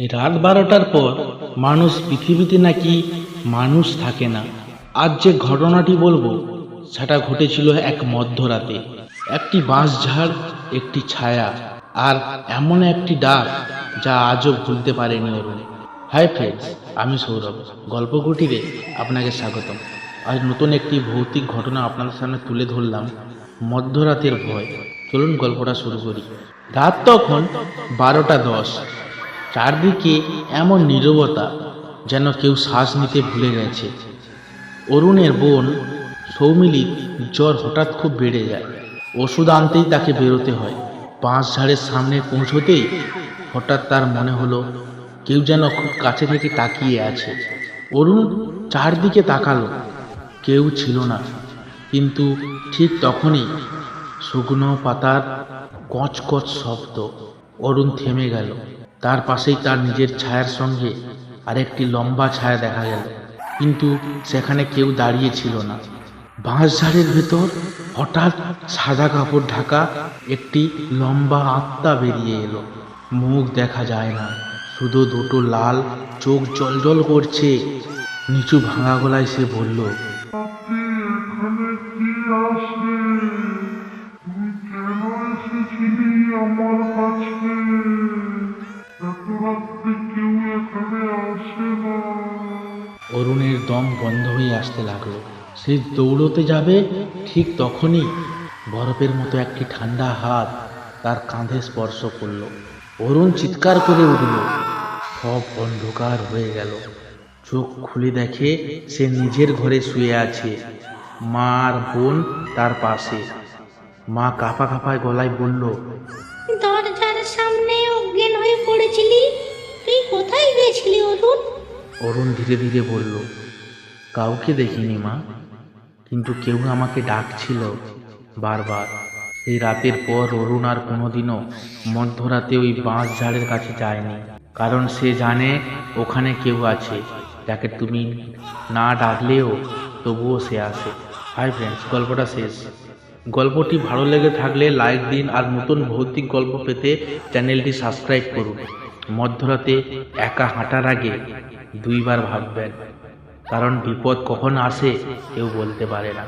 রাত বারোটার পর মানুষ পৃথিবীতে নাকি মানুষ থাকে না। আজ যে ঘটনাটি বলব, সেটা ঘটেছিল এক মধ্যরাতে। একটি বাঁশঝাড়, একটি ছায়া, আর এমন একটি ডাক যা আজও ভুলতে পারেনি অরুণ। হাই ফ্রেন্ডস আমি সৌরভ। গল্প কুটিরে আপনাকে স্বাগতম। আজ নতুন একটি ভৌতিক ঘটনা আপনাদের সামনে তুলে ধরলাম, মধ্যরাতের ভয়। চলুন গল্পটা শুরু করি। রাত তখন বারোটা দশ। চারদিকে এমন নীরবতা যেন কেউ শ্বাস নিতে ভুলে গেছে। অরুণের বোন সৌমিলির জ্বর হঠাৎ খুব বেড়ে যায়। ওষুধ আনতেই তাকে বেরোতে হয়। পাঁচ ঝাড়ের সামনে পৌঁছতেই হঠাৎ তার মনে হলো, কেউ যেন খুব কাছে থেকে তাকিয়ে আছে। অরুণ চারদিকে তাকালো, কেউ ছিল না। কিন্তু ঠিক তখনই শুকনো পাতার কচকচ শব্দ অরুণ থেমে গেল। তার পাশেই তার নিজের ছায়ার সঙ্গে আরেকটি লম্বা ছায়া দেখা গেল। কিন্তু সেখানে কেউ দাঁড়িয়ে ছিল না। বাঁশঝাড়ের ভেতর হঠাৎ সাদা কাপড় ঢাকা একটি লম্বা আত্মা বেরিয়ে এলো। মুখ দেখা যায় না। শুধু দুটো লাল চোখ জল করছে। নিচু ভাঙা গলায় সে বলল অরুণের দম বন্ধ হয়ে আসতে লাগল। সে দৌড়তে যাবে ঠিক তখনই বরফের মতো একটি ঠান্ডা হাত তার কাঁধে স্পর্শ করল। অরুণ চিৎকার করে উঠল। সব অন্ধকার হয়ে গেল। চোখ খুলে দেখে সে নিজের ঘরে শুয়ে আছে। মা আর বোন তার পাশে। মা কাঁপা কাঁপায় গলায় বলল অরুণ ধীরে ধীরে বলল, কাউকে দেখিনি মা, কিন্তু কেউ আমাকে ডাকছিল বারবার। এই রাতের পর অরুণ আর কোনোদিনও মধ্যরাতে ওই বাঁশ ঝাড়ের কাছে যায়নি, কারণ সে জানে ওখানে কেউ আছে। যাকে তুমি না ডাকলেও তবুও সে আসে। হাই ফ্রেন্ডস গল্পটা শেষ। গল্পটি ভালো লেগে থাকলে লাইক দিন আর নতুন ভৌতিক গল্প পেতে চ্যানেলটি সাবস্ক্রাইব করুন। মধ্যরাতে একা হাঁটার আগে দুইবার ভাববেন কারণ বিপদ কখন আসে কেউ বলতে পারে না।